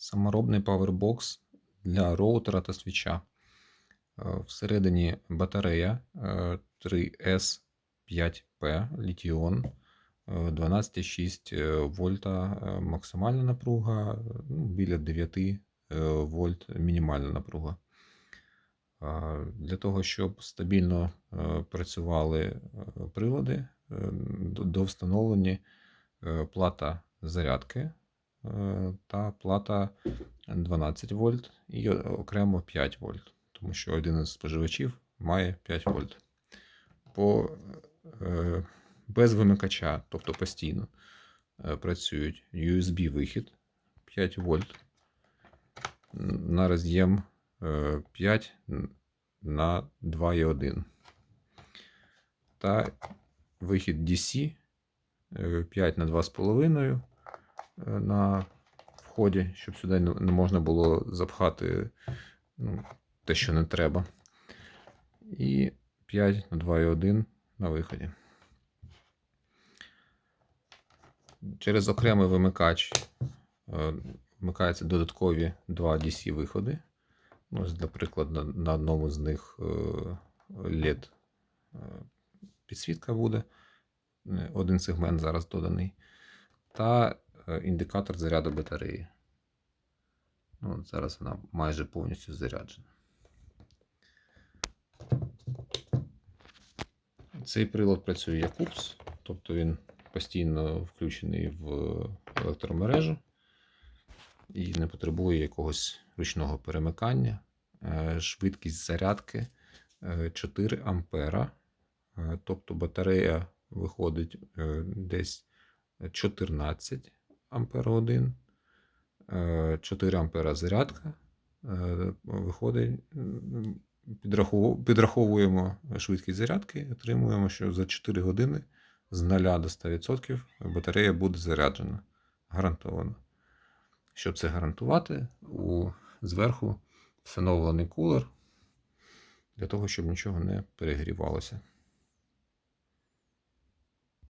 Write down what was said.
Саморобний павербокс для роутера та свіча. Е, Всередині батарея е, 3S5P літіон е, 12,6 е, вольта максимальна напруга, ну, біля 9 е, вольт мінімальна напруга. Для того, щоб стабільно працювали прилади, до- довстановлені е, плата зарядки та плата 12 вольт і окремо 5 вольт, тому що один із споживачів має 5 вольт. По, е, без вимикача, тобто постійно, е, працюють USB-вихід 5 вольт на роз'єм е, 5 на 2,1 та вихід DC е, 5 на 2,5 е, на вході, щоб сюди не можна було запхати ну, те, що не треба. І 5 на 2,1 на виході. Через окремий вимикач е, вмикаються додаткові два DC виходи. Ну, для на, одному з них е, LED е, підсвітка буде. Один сегмент зараз доданий. Та індикатор заряду батареї. Ну, зараз вона майже повністю заряджена. Цей прилад працює як УПС, тобто він постійно включений в електромережу і не потребує якогось ручного перемикання. Е, Швидкість зарядки е, 4 ампера, Е, тобто батарея виходить е, десь 14 ампер годин. 4 ампера зарядка. Е, Виходить, підраховуємо швидкість зарядки, отримуємо, що за 4 години з 0 до 100% батарея буде заряджена. Гарантовано. Щоб це гарантувати, у, зверху встановлений кулер для того, щоб нічого не перегрівалося.